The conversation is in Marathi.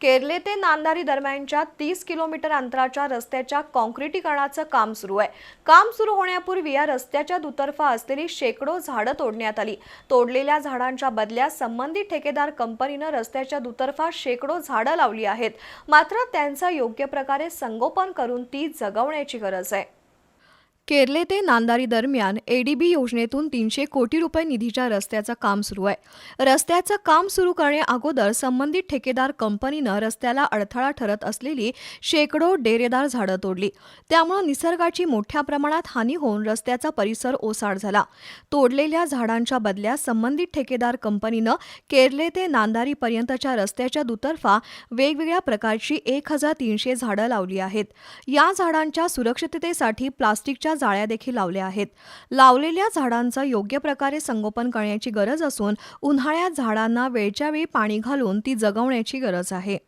केरले ते नांदारी दरम्यानच्या तीस किलोमीटर अंतराच्या रस्त्याच्या काँक्रिटीकरणाचं काम सुरू आहे. काम सुरू होण्यापूर्वी या रस्त्याच्या दुतर्फा असलेली शेकडो झाडं तोडण्यात आली. तोडलेल्या झाडांच्या बदल्यात संबंधित ठेकेदार कंपनीनं रस्त्याच्या दुतर्फा शेकडो झाडं लावली आहेत. मात्र त्यांचं योग्य प्रकारे संगोपन करून ती जगवण्याची गरज आहे. केरले ते नांदारी दरम्यान एडीबी योजनेतून तीनशे कोटी रुपये निधीच्या रस्त्याचं काम सुरू आहे. रस्त्याचं काम सुरू करण्याअगोदर संबंधित ठेकेदार कंपनीनं रस्त्याला अडथळा ठरत असलेली शेकडो डेरेदार झाडं तोडली. त्यामुळे निसर्गाची मोठ्या प्रमाणात हानी होऊन रस्त्याचा परिसर ओसाड झाला. तोडलेल्या झाडांच्या बदल्या संबंधित ठेकेदार कंपनीनं केरले ते नांदारीपर्यंतच्या रस्त्याच्या दुतर्फा वेगवेगळ्या प्रकारची एक हजार तीनशे झाडं लावली आहेत. या झाडांच्या सुरक्षिततेसाठी प्लास्टिकच्या जाळ्या देखील लावल्या आहेत. लावलेल्या झाडांचं योग्य प्रकारे संगोपन करण्याची गरज असून उन्हाळ्यात झाडांना वेळच्या वेळी पाणी घालून ती जगवण्याची गरज आहे.